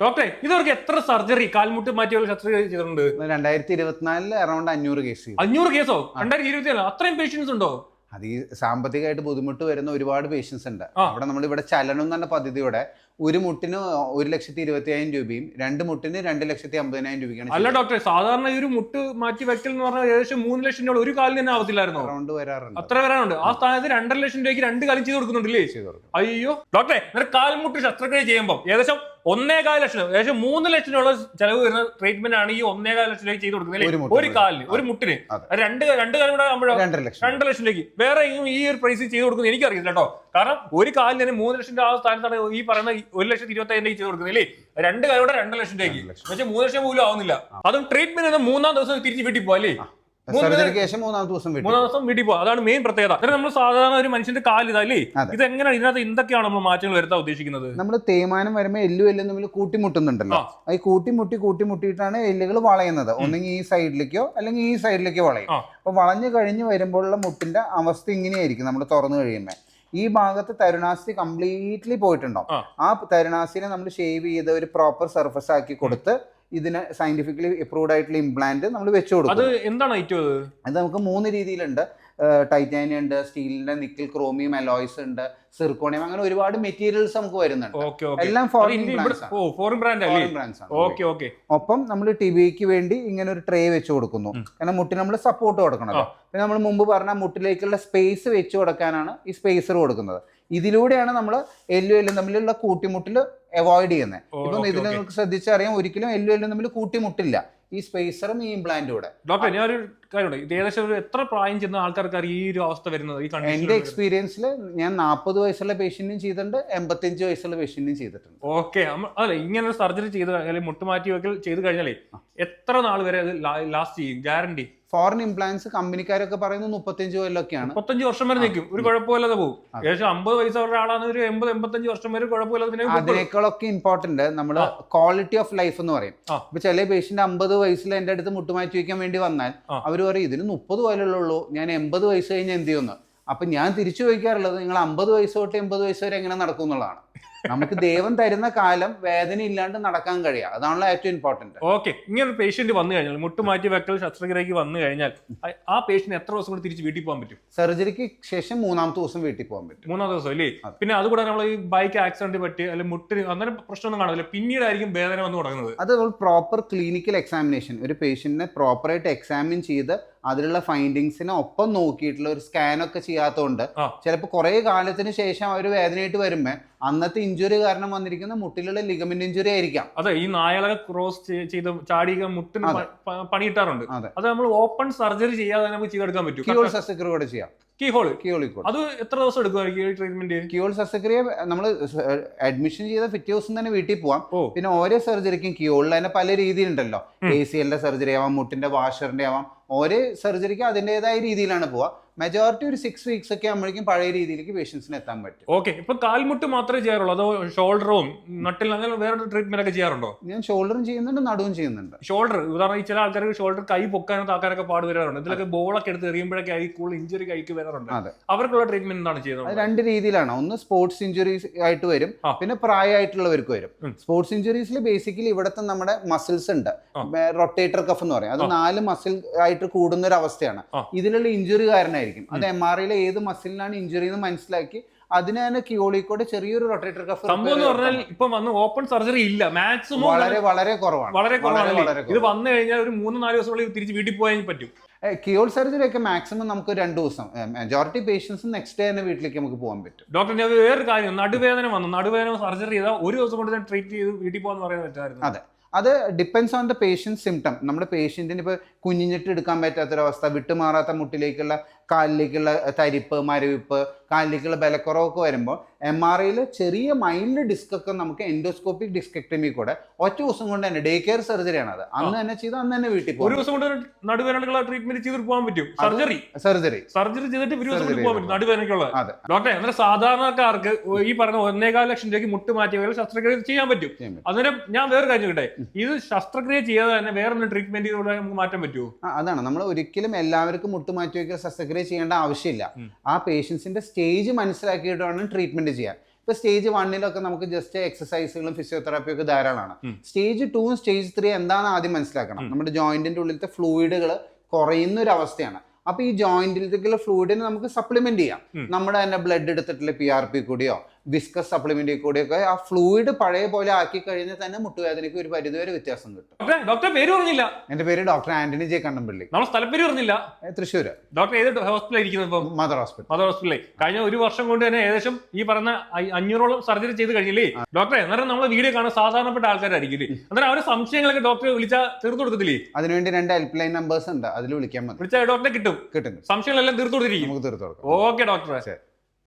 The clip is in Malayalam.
ഡോക്ടറെ ഇതവർക്ക് എത്ര സർജറി? കാൽമുട്ട് മാറ്റിയുള്ള ശസ്ത്രക്രിയ ചെയ്തിട്ടുണ്ട്? രണ്ടായിരത്തി ഇരുപത്തിനാലിൽ അറൗണ്ട് അഞ്ഞൂറ് കേസ് അഞ്ഞൂറ് കേസോ രണ്ടായിരത്തി ഇരുപത്തി അത്രയും പേഷ്യൻസ് ഉണ്ടോ? അത് ഈ സാമ്പത്തികമായിട്ട് ബുദ്ധിമുട്ട് വരുന്ന ഒരുപാട് പേഷ്യൻസ് ഉണ്ട്. അവിടെ നമ്മൾ ഇവിടെ ചലനം എന്ന് പറഞ്ഞ പദ്ധതിയോടെ ഒരു മുട്ടിന് ഒരു ലക്ഷത്തി ഇരുപത്തി അയ്യായിരം രൂപയും രണ്ട് മുട്ടിന് രണ്ട് ലക്ഷത്തി അമ്പതിനായിരം രൂപയ്ക്കാണ് അല്ല ഡോക്ടറെ സാധാരണ ഒരു മുട്ട് മാറ്റി വെക്കൽ എന്ന് പറഞ്ഞാൽ ഏകദേശം മൂന്ന് ലക്ഷം രൂപ ഒരു കാലിന് തന്നെ ആവത്തില്ലായിരുന്നു? അറൗണ്ട് വരാറുണ്ട്. അത്ര വരാറുണ്ട്. ആ സ്ഥാനത്ത് രണ്ടര ലക്ഷം രൂപയ്ക്ക് രണ്ട് കാലം ചെയ്ത് കൊടുക്കുന്നുണ്ടല്ലേ. അയ്യോ. ഡോക്ടറെ കാൽമുട്ട് ശസ്ത്രക്രിയ ചെയ്യുമ്പോൾ ഏകദേശം ഒന്നേകാൽ ലക്ഷം. ഏകദേശം മൂന്ന് ലക്ഷം രൂപ ചെലവ് വരുന്ന ട്രീറ്റ്മെന്റ് ആണ് ഈ ഒന്നേകാൽ ലക്ഷം രൂപ ചെയ്ത് കൊടുക്കുന്നത് ഒരു കാലിന് ഒരു മുട്ടിന്. രണ്ട് രണ്ട് കാലം കൂടെ ആകുമ്പോഴും രണ്ടര ലക്ഷം. രണ്ട് ലക്ഷം രൂപയ്ക്ക് വേറെ ഈ ഒരു പ്രൈസ് ചെയ്ത് കൊടുക്കുന്നത് എനിക്കറിയില്ല കേട്ടോ. കാരണം ഒരു കാലിന് തന്നെ മൂന്ന് ലക്ഷം രൂപ ആ സ്ഥാനത്താണ് ഈ പറയുന്ന ഒരു ലക്ഷത്തി ഇരുപത്തി അയ്യായിരം ചെയ്ത് കൊടുക്കുന്നത് അല്ലേ? രണ്ട് കൂടെ രണ്ട് ലക്ഷം രൂപയ്ക്ക് രണ്ട്. പക്ഷേ മൂന്ന് ലക്ഷം പോലും ആവുന്നില്ല. അതും ട്രീറ്റ്മെന്റ് മൂന്നാം ദിവസം തിരിച്ച് വീട്ടിൽ പോകാം അല്ലേ? സർജറിക്ക് ശേഷം മൂന്നാമത്തെ ദിവസം മൂന്നാം ദിവസം വീട്ടിൽ പോകാം അതാണ് മെയിൻ പ്രത്യേകത. എന്നിട്ട് നമ്മൾ സാധാരണ ഒരു മനുഷ്യന്റെ കാൽ ഇതല്ലേ അതെ. ഇത് എങ്ങനെയാണ് ഇതിനകത്ത് എന്തൊക്കെയാണ് നമ്മൾ മാറ്റങ്ങൾ വരുത്താൻ ഉദ്ദേശിക്കുന്നത്? നമ്മൾ തേയ്മാനം വരുമ്പോൾ എല്ലും എല്ലും തമ്മിൽ കൂട്ടിമുട്ടുന്നുണ്ടല്ലോ. ഈ കൂട്ടിമുട്ടി കൂട്ടിമുട്ടിയിട്ടാണ് എല്ലുകൾ വളയുന്നത്. ഒന്നെങ്കിൽ ഈ സൈഡിലേക്കോ അല്ലെങ്കിൽ ഈ സൈഡിലേക്കോ വളയും. ആ. അപ്പൊ വളഞ്ഞു കഴിഞ്ഞ് വരുമ്പോഴുള്ള മുട്ടിന്റെ അവസ്ഥ ഇങ്ങനെയായിരിക്കും നമ്മൾ തുറന്നു കഴിയുമ്പോൾ ഈ ഭാഗത്ത് തരുണാസ്ഥി കംപ്ലീറ്റ്ലി പോയിട്ടുണ്ടോ ആ. ആ തരുണാസ്ഥിനെ നമ്മൾ ഷേവ് ചെയ്ത് ഒരു പ്രോപ്പർ സർഫസ് ആക്കി കൊടുത്ത് ഇതിന് സയന്റിഫിക്കലി അപ്രൂവ്ഡ് ആയിട്ടുള്ള ഇംപ്ലാന്റ് നമ്മൾ വെച്ചു അത് കൊടുക്കും എന്താണ് ഐറ്റം അത്? അത് നമുക്ക് മൂന്ന് രീതിയിലുണ്ട്. ടൈറ്റാനിയം ഉണ്ട് സ്റ്റീലിന്റെ നിക്കിൽ ക്രോമിയം അലോയ്സ് ഉണ്ട് സിർക്കോണിയം അങ്ങനെ ഒരുപാട് മെറ്റീരിയൽസ് നമുക്ക് വരുന്നുണ്ട്. എല്ലാം ഫോറിൻ ഫോറിൻ ബ്രാൻഡ് ബ്രാൻഡ്സ് ആണ്. ഒപ്പം നമ്മൾ ടിബിക്ക് വേണ്ടി ഇങ്ങനെ ഒരു ട്രേ വെച്ച് കൊടുക്കുന്നു. കാരണം മുട്ടിന് നമ്മൾ സപ്പോർട്ട് കൊടുക്കണല്ലോ പിന്നെ നമ്മൾ മുമ്പ് പറഞ്ഞ മുട്ടിലേക്കുള്ള സ്പേസ് വെച്ച് കൊടുക്കാനാണ് ഈ സ്പേസർ കൊടുക്കുന്നത്. ഇതിലൂടെയാണ് നമ്മൾ എല്ലു എല്ലും തമ്മിലുള്ള കൂട്ടിമുട്ടിൽ അവോയ്ഡ് ചെയ്യുന്നത്. ഇപ്പം ഇതിൽ. നിങ്ങൾക്ക് ശ്രദ്ധിച്ചറിയാം ഒരിക്കലും എല്ലു എല്ലും തമ്മിൽ കൂട്ടിമുട്ടില്ല. ഈ സ്പേസറും ഈ ഇംപ്ലാന്റും കൂടെ. ഡോക്ടർ ഞാനൊരു കാര്യമുണ്ട്. ഇത് ഏകദേശം ഒരു എത്ര പ്രായം ചെന്ന ആൾക്കാർക്ക് ഈ ഒരു അവസ്ഥ വരുന്നത് ഈ എന്റെ എക്സ്പീരിയൻസിൽ ഞാൻ നാൽപ്പത് വയസ്സുള്ള പേഷ്യന്റും ചെയ്തിട്ടുണ്ട് എൺപത്തിയഞ്ച് വയസ്സുള്ള പേഷ്യന്റും ചെയ്തിട്ടുണ്ട്. ഓക്കെ അല്ല ഇങ്ങനെ സർജറി ചെയ്ത് അല്ലെങ്കിൽ മുട്ടുമാറ്റി വെക്കൽ ചെയ്ത് കഴിഞ്ഞാലേ എത്ര നാൾ വരെ അത് ലാസ്റ്റ് ചെയ്യും? ഗ്യാരണ്ടി ഫോറിൻ ഇംപ്ലാൻസ് കമ്പനിക്കാരൊക്കെ പറയുന്നത് മുപ്പത്തഞ്ച് കൊല്ലമൊക്കെയാണ് മുപ്പത്തഞ്ച് വർഷം വരെ നിൽക്കും ഒരു കുഴപ്പമില്ലാതെ പോകും. ഏകദേശം അമ്പത് വയസ്സുള്ള ആളാണ്. ഒരു എൺപത് എൺപത്തഞ്ച് വർഷം വരെ കുഴപ്പമില്ലാതെ പിന്നെ അതിനേക്കാളൊക്കെ ഇമ്പോർട്ടന്റ് നമ്മൾ ക്വാളിറ്റി ഓഫ് ലൈഫ് എന്ന് പറയും. ഇപ്പൊ ചില പേഷ്യന്റ് അമ്പത് വയസ്സിൽ എന്റെ അടുത്ത് മുട്ടുമാറ്റി വയ്ക്കാൻ വേണ്ടി വന്നാൽ. അവർ പറയും ഇതിന് മുപ്പത് കൊല്ലമുള്ളൂ ഞാൻ എൺപത് വയസ്സ് കഴിഞ്ഞ് എന്ത് ചെയ്യുന്നു? അപ്പൊ ഞാൻ തിരിച്ചു ചോദിക്കാറുള്ളത് നിങ്ങൾ അമ്പത് വയസ്സ് തൊട്ട് എൺപത് വയസ്സ് വരെ എങ്ങനെ നടക്കും? എന്നുള്ളതാണ്. നമുക്ക് ദൈവം തരുന്ന കാലം വേദന ഇല്ലാണ്ട് നടക്കാൻ കഴിയുക അതാണല്ലോ ഏറ്റവും ഇമ്പോർട്ടന്റ് ഓക്കെ ഇങ്ങനെ ഒരു പേഷ്യന്റ് വന്നു കഴിഞ്ഞാൽ മുട്ടുമാറ്റി വെക്കൽ ശസ്ത്രക്രിയക്ക് വന്നു കഴിഞ്ഞാൽ ആ- പേഷ്യന്റ് എത്ര ദിവസം കൂടി തിരിച്ച് വീട്ടിൽ പോകാൻ പറ്റും? സർജറിക്ക് ശേഷം മൂന്നാമത്തെ ദിവസം വീട്ടിൽ പോകാൻ പറ്റും. മൂന്നാമത്തെ ദിവസം അല്ലേ. പിന്നെ അതുകൂടാതെ നമ്മൾ ഈ ബൈക്ക് ആക്സിഡന്റ് പറ്റി അല്ലെങ്കിൽ മുട്ടിന് അങ്ങനെ പ്രശ്നമൊന്നും കാണില്ല പിന്നീടായിരിക്കും വേദന വന്ന് തുടങ്ങുന്നത്. അത് പ്രോപ്പർ ക്ലിനിക്കൽ എക്സാമിനേഷൻ ഒരു പേഷ്യന്റിനെ പ്രോപ്പറായിട്ട് എക്സാമിൻ ചെയ്ത് അതിലുള്ള ഫൈൻഡിങ്സിനെ ഒപ്പം നോക്കിയിട്ടുള്ള ഒരു സ്കാൻ ഒക്കെ ചെയ്യാത്തതുകൊണ്ട് ചിലപ്പോൾ കുറെ കാലത്തിന് ശേഷം അവർ വേദനയായിട്ട് വരുമ്പോൾ അന്നത്തെ ഇഞ്ചുറി കാരണം വന്നിരിക്കുന്ന മുട്ടിലുള്ള ലിഗമെന്റ് ഇഞ്ചുറി ആയിരിക്കാം. അതെ ഈ നായകളെ ക്രോസ് ചെയ്ത് ചാടി മുട്ടിന് പണിയിട്ടാറുണ്ട്. അതെ. നമ്മൾ ഓപ്പൺ സർജറി ചെയ്യാതെ നമുക്ക് ചെയ്തെടുക്കാൻ കിയോൾ പറ്റും ശസ്ത്രക്രിയ കൂടെ ചെയ്യാം. കീ ഹോൾ കിയോളിക്കോട് അത് എത്ര ദിവസം ഈ ട്രീറ്റ്മെന്റ് കിയോൾ ശസ്ത്രക്രിയ നമ്മൾ അഡ്മിഷൻ ചെയ്ത പിറ്റേ ദിവസം തന്നെ വീട്ടിൽ പോവാം. പിന്നെ ഓരോ സർജറിക്കും കിയോളിൽ തന്നെ പല രീതിയിലുണ്ടല്ലോ. എ സി എല്ലിന്റെ സർജറി ആവാം മുട്ടിന്റെ വാഷറിന്റെ ആവാം. ഓരോ സർജറിക്ക് അതിന്റെതായ രീതിയിലാണ് പോവാ. മെജോറിറ്റി ഒരു സിക്സ് വീക്സ് ഒക്കെ ആകുമ്പോഴേക്കും പഴയ രീതിയിലേക്ക് പേഷ്യൻസിന് എത്താൻ പറ്റും. ഓക്കെ ഇപ്പൊ കാൽമുട്ട് മാത്രമേ ചെയ്യാറുള്ളൂ? അതോ ഷോൾഡറും നട്ടിൽ അങ്ങനെ വേറെ ട്രീറ്റ്മെന്റ് ഒക്കെ ചെയ്യാറുണ്ടോ? ഞാൻ ഷോൾഡറും ചെയ്യുന്നുണ്ട് നടുവും ചെയ്യുന്നുണ്ട്. ഷോൾഡർ ഉദാഹരണം ചില ആൾക്കാർക്ക് ഷോൾഡർ കൈ പൊക്കാനോ ആൾക്കാരൊക്കെ പാട് വരാറുണ്ട്. ഇതിലൊക്കെ ബോളൊക്കെ എടുത്ത് എറിയുമ്പോഴൊക്കെ ആയി കൂടുതൽ ഇഞ്ചുറി കൈക്ക് വരാറുണ്ട്. അതെ. അവർക്കുള്ള ട്രീറ്റ്മെന്റ് എന്താണ് അത് ചെയ്യുന്നത് രണ്ട് രീതിയിലാണ്. ഒന്ന് സ്പോർട്സ് ഇഞ്ചുറീസ് ആയിട്ട് വരും. പിന്നെ പ്രായമായിട്ടുള്ളവർക്ക് വരും. സ്പോർട്സ് ഇഞ്ചുറീസിൽ ബേസിക്കലി ഇവിടുത്തെ നമ്മുടെ മസിൽസ് ഉണ്ട്. റൊട്ടേറ്റർ കഫ് എന്ന് പറയും. അത് നാല് മസിൽ ആയിട്ട് കൂടുന്ന ഒരു അവസ്ഥയാണ്. ഇതിലുള്ള ഇഞ്ചുറി കാരണമായിരിക്കും അത് എം ആർ ഐയിലെ ഏത് മസിലിനാണ് ഇഞ്ചുറി എന്ന് മനസ്സിലാക്കി അതിന് തന്നെ കിയോളിക്കൂടെ ചെറിയൊരു റൊട്ടേറ്റർ കഫ് സംഭവം എന്ന് പറഞ്ഞാൽ ഇപ്പൊ വന്ന് ഓപ്പൺ സർജറി ഇല്ല. മാക്സിമം വളരെ വളരെ കുറവാണ്. വളരെ കുറവാണ്. ഇത് വന്നു കഴിഞ്ഞാൽ ഒരു മൂന്ന് നാല് ദിവസം തിരിച്ച് വീട്ടിൽ പോയാൽ പറ്റും. കിയോൾ സർജറി ഒക്കെ മാക്സിമം നമുക്ക് രണ്ട് ദിവസം മെജോറിറ്റി പേഷ്യൻസ് നെക്സ്റ്റ് ഡേ തന്നെ വീട്ടിലേക്ക് നമുക്ക് പോകാൻ പറ്റും. ഡോക്ടർ ഞാൻ വേറൊരു കാര്യം നടുവേദന വന്നു. നടുവേദന സർജറി ചെയ്താൽ ഒരു ദിവസം കൊണ്ട് ട്രീറ്റ് ചെയ്ത് വീട്ടിൽ പോകാൻ പറയാൻ പറ്റായിരുന്നു അതെ. അത് depends on the patient symptom നമ്മുടെ പേഷ്യന്റിന് ഇപ്പോൾ കുഞ്ഞിഞ്ഞിട്ട് എടുക്കാൻ പറ്റാത്തൊരവസ്ഥ വിട്ടുമാറാത്ത മുട്ടിലേക്കുള്ള കാലിലേക്കുള്ള തരിപ്പ് മരവിപ്പ് കാലിലേക്കുള്ള ബലക്കുറവൊക്കെ വരുമ്പോൾ എം ആർ ഐയിൽ ചെറിയ മൈൽഡ് ഡിസ്ക് ഒക്കെ നമുക്ക് എൻഡോസ്കോപ്പിക് ഡിസ്കെക്ടമി കൂടെ ഒറ്റ ദിവസം കൊണ്ട് തന്നെ ഡേ കെയർ സർജറിയാണ് അത്. അന്ന് തന്നെ ചെയ്ത് അന്ന് തന്നെ വീട്ടിൽ ഒരു ദിവസം കൊണ്ട് നടുവേദനക്കുള്ള ട്രീറ്റ്മെന്റ് ചെയ്തിട്ട് പോകാൻ പറ്റും. സർജറി സർജറി സർജറി ചെയ്തിട്ട് ഒരു ദിവസം കൊണ്ട് പോകാൻ പറ്റും നടുവേദനക്കുള്ള ഡോക്ടറെ അന്നേരം സാധാരണക്കാർക്ക് ഈ പറഞ്ഞ ഒന്നേകാൽ ലക്ഷം രൂപയ്ക്ക് മുട്ട് മാറ്റി ശസ്ത്രക്രിയ ചെയ്യാൻ പറ്റും. അന്നേരം ഞാൻ വേറെ കാര്യം കിട്ടെ ഇത് ശസ്ത്രക്രിയ ചെയ്യാതെ തന്നെ വേറെ ട്രീറ്റ്മെന്റ് ചെയ്തുകൂടെ നമുക്ക് മാറ്റാൻ പറ്റുമോ? അതാണ്. നമ്മൾ ഒരിക്കലും എല്ലാവർക്കും മുട്ട് മാറ്റി വയ്ക്കുന്ന ശസ്ത്രക്രിയ ചെയ്യേണ്ട ആവശ്യമില്ല. ആ പേഷ്യൻസിന്റെ സ്റ്റേജ് മനസ്സിലാക്കിയിട്ട് വേണം ട്രീറ്റ്മെന്റ് ചെയ്യാൻ ഇപ്പൊ സ്റ്റേജ് വണ്ണിലൊക്കെ നമുക്ക് ജസ്റ്റ് എക്സസൈസുകളും ഫിസിയോതെറാപ്പിയും ഒക്കെ ധാരാളമാണ്. സ്റ്റേജ് ടൂവും സ്റ്റേജ് ത്രീ എന്താണെന്ന് ആദ്യം മനസ്സിലാക്കണം. നമ്മുടെ ജോയിന്റിന്റെ ഉള്ളിലത്തെ ഫ്ലൂയിഡുകൾ കുറയുന്ന ഒരു അവസ്ഥയാണ് അപ്പൊ ഈ ജോയിന്റിലേക്കുള്ള ഫ്ലൂയിഡിനെ നമുക്ക് സപ്ലിമെന്റ് ചെയ്യാം. നമ്മുടെ തന്നെ ബ്ലഡ് എടുത്തിട്ടുള്ള പി ആർ പി കൂടിയോ വിസ്കസ് സപ്ലിമെന്റ് കൂടെയൊക്കെ ആ ഫ്ലൂയിഡ് പഴയ പോലെ ആക്കി കഴിഞ്ഞാൽ തന്നെ മുട്ടുവേദനയ്ക്ക് ഒരു പരിധിവരെ വ്യത്യാസം കിട്ടും. ഡോക്ടറെ ഡോക്ടറെ പേര് പറഞ്ഞില്ല. എന്റെ പേര് ഡോക്ടർ ആന്റണി ജെ കണ്ണമ്പള്ളി. നമ്മൾ സ്ഥലപ്പേര് പറഞ്ഞില്ല. തൃശ്ശൂര്. ഡോക്ടർ ഏത് ഹോസ്പിറ്റലിൽ ഇരിക്കുന്നത് ഇപ്പം? Mother hospital. മദർ ഹോസ്പിറ്റലിൽ കഴിഞ്ഞ ഒരു വർഷം കൊണ്ട് തന്നെ ഏകദേശം ഈ പറഞ്ഞ അഞ്ഞൂറോളം സർജറി ചെയ്ത് കഴിഞ്ഞില്ലേ? ഡോക്ടറെ അന്നേരം നമ്മൾ വീഡിയോ കാണാൻ സാധാരണപ്പെട്ട ആൾക്കാരായിരിക്കും? അന്നേരം അവരുടെ സംശയങ്ങളൊക്കെ ഡോക്ടറെ വിളിച്ചാൽ തീർത്തു കൊടുക്കത്തില്ലേ? അതിനുവേണ്ടി രണ്ട് ഹെൽപ്പ് ലൈൻ നമ്പേഴ്സ് ഉണ്ട്. അതിൽ വിളിക്കാൻ മതി. വിളിച്ചാൽ ഡോക്ടറെ കിട്ടും. കിട്ടും സംശയങ്ങളെല്ലാം തീർത്തു കൊടുത്തിരിക്കും. നമുക്ക് തീർത്തു കൊടുക്കാം. ഓക്കെ ഡോക്ടറെ.